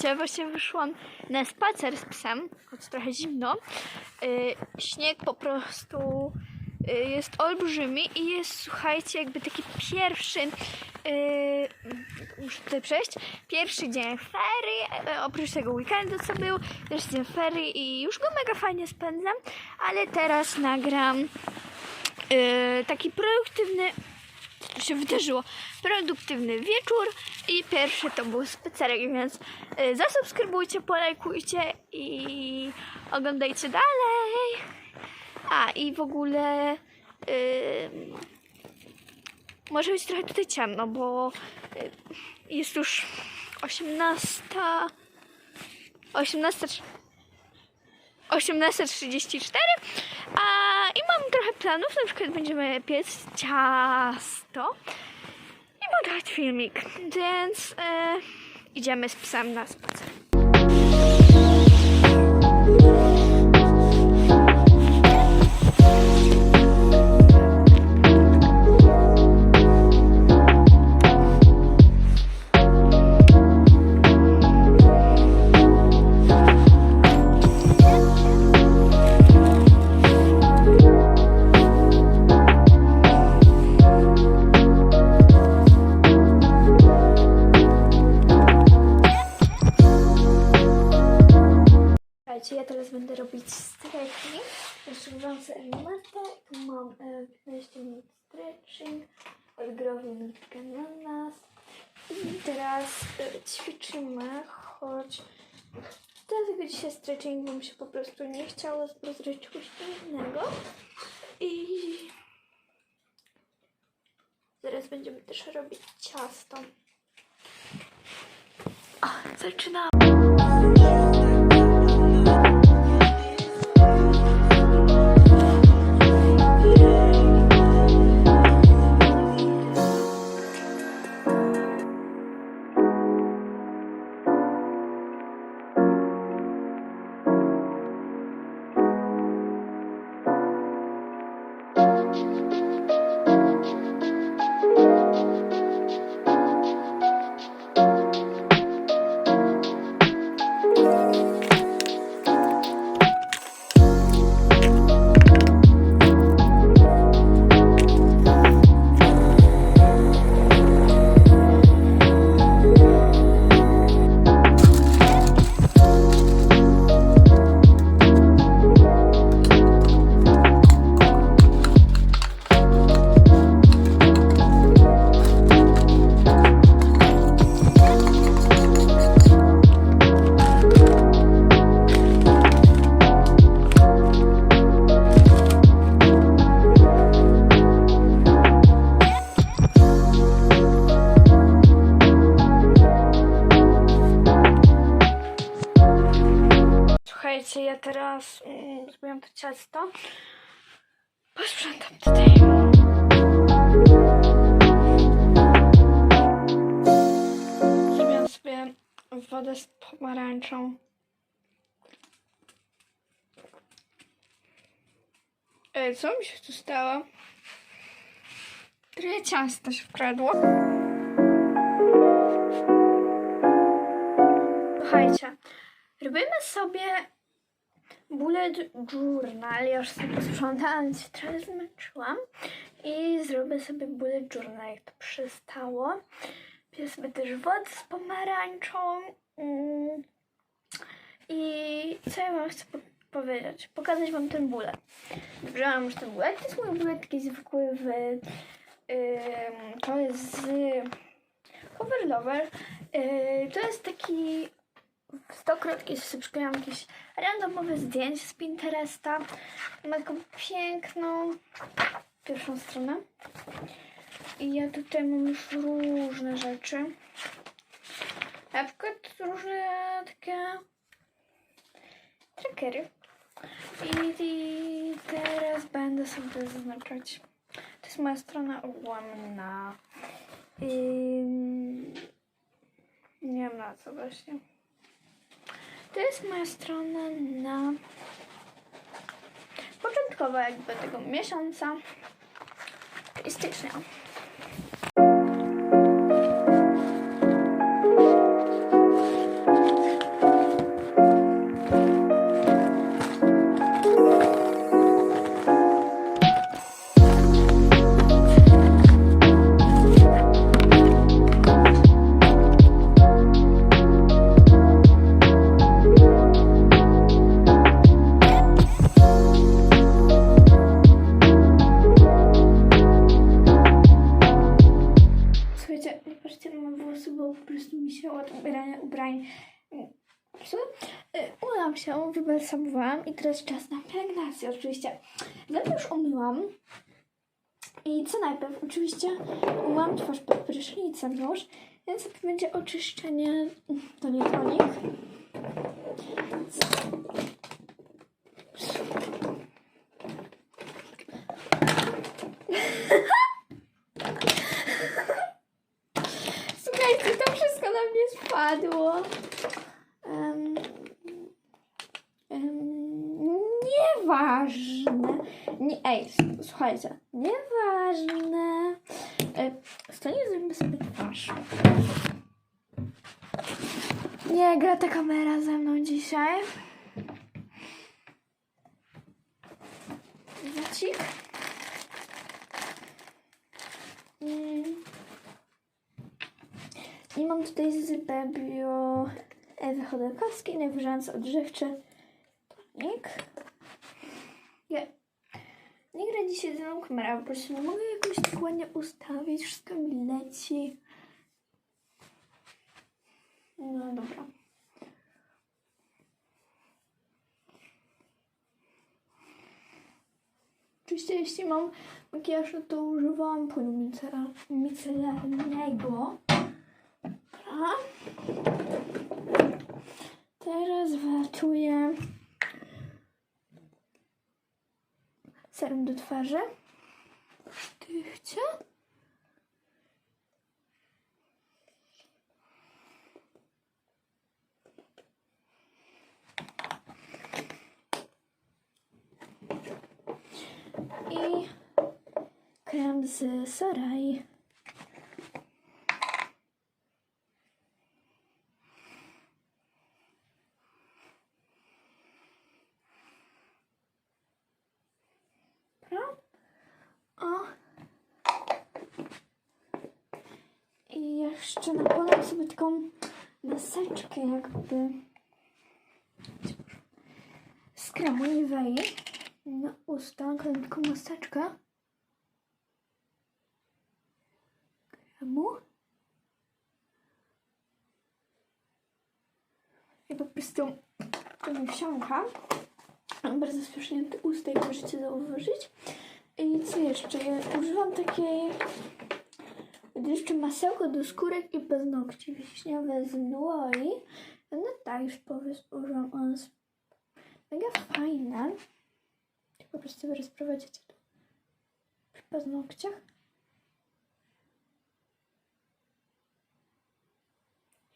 Słuchajcie, właśnie wyszłam na spacer z psem, choć trochę zimno. Yy, śnieg po prostu jest olbrzymi i jest, słuchajcie, jakby taki pierwszy, yy, muszę tutaj przejść, pierwszy dzień ferii, yy, oprócz tego weekendu, co był, też dzień ferii i już go mega fajnie spędzam, ale teraz nagram yy, taki produktywny tu się wydarzyło. Produktywny wieczór i pierwszy to był spacerek, więc y, zasubskrybujcie, polajkujcie i oglądajcie dalej. A i w ogóle y, może być trochę tutaj ciemno, bo y, jest już 18 18 18.34 a i mam trochę planów, na przykład będziemy piec ciasto i montować filmik, więc e, idziemy z psem na spacer. Jeszcze wam sobie matę. Mam e, 15 minut stretching. Odgrowy nitkę na nas. I teraz e, ćwiczymy, choć dlatego dzisiaj stretching, mi się po prostu nie chciało zrobić czegoś innego. I zaraz będziemy też robić ciasto. O, zaczynamy. Słuchajcie, ja teraz mm, zrobiłam to ciasto. Posprzątam tutaj. Zrobiłam sobie wodę z pomarańczą. Ej, co mi się tu stało? Trochę ciasto się wkradło. Słuchajcie, robimy sobie bullet journal. Ja już sobie posprzątałam, się trochę zmęczyłam. I zrobię sobie bullet journal, jak to przystało. Piję sobie też wodę z pomarańczą. Mm. I co ja wam chcę po- powiedzieć? Pokazać wam ten bullet. Wziąłam już ten bullet. To jest mój bullet taki zwykły w... ym, to jest z Cover Lover. Yy, to jest taki stokrotki sobie przykleiłam jakieś randomowe zdjęcia z Pinteresta. Ma taką piękną pierwszą stronę. I ja tutaj mam już różne rzeczy. Na przykład różne takie trackery. I, I teraz będę sobie zaznaczać. To jest moja strona ogólna. Ym, nie wiem na co właśnie. To jest moja strona na początkowa jakby tego miesiąca, czyli stycznia. Się, wybalsamowałam i teraz czas na pielęgnację oczywiście. Zęby już umyłam. I co najpierw? Oczywiście umyłam twarz pod prysznicem już, więc to będzie oczyszczenie, to nie tonik. Słuchajcie, to wszystko na mnie spadło. Nieważne. Nie, ej, słuchajcie, nieważne. E, Stanie zrobimy sobie twarz. Nie gra ta kamera ze mną dzisiaj. Zacik. Mm. I mam tutaj z Bebio Ewy Chodorkowskiej, najwyżający odżywczy tonik. Nie. Nie gra dzisiaj kamera, po mogę jakoś tak ładnie ustawić, wszystko mi leci. No dobra. Oczywiście jeśli mam makijaż, to używałam płynu micelarnego. Dobra. Teraz wlatuję serum do twarzy. Sztychcie. I krem z Sarai. Dobra. O. I sobie taką maseczkę jakby z Nivei na usta. Taką maseczkę kremu. I po prostu to wsiąka. Bardzo spiesznięte usta, jak możecie zauważyć. I co jeszcze? Ja używam takiej jeszcze masełko do skórek i paznokci wiśniowe z Nuoi. No tak, już powiedz, używam. One jest mega fajne. Po prostu rozprowadzicie to przy paznokciach.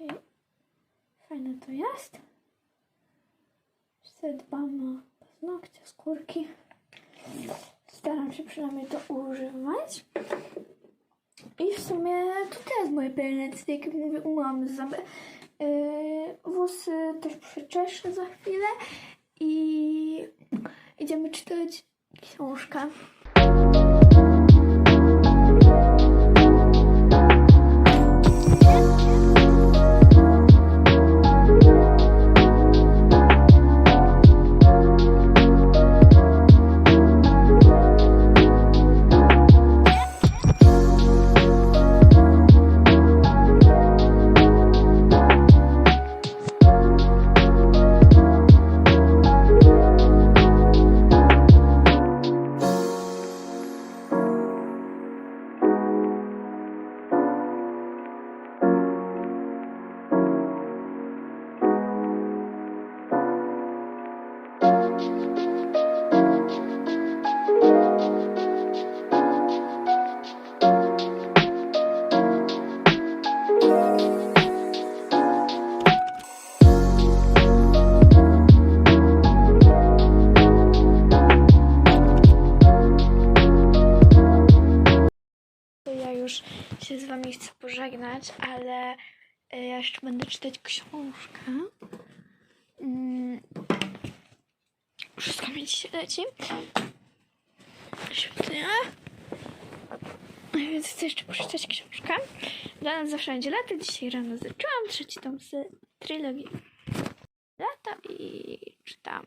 I fajne to jest. Sobie dbam o paznokcie, skórki. Staram się przynajmniej to używać. I w sumie to teraz moje pielęgnacje, jak mówię, umyłam zęby. Yy, włosy też przeczeszę za chwilę i idziemy czytać książkę. Pożegnać, ale y, ja jeszcze będę czytać książkę. Mm. Wszystko mi dzisiaj leci. Świetnie. Więc chcę jeszcze poczytać książkę. Dla nas zawsze będzie lato. Dzisiaj rano zaczęłam trzeci tom z trylogii. Lata i czytamy.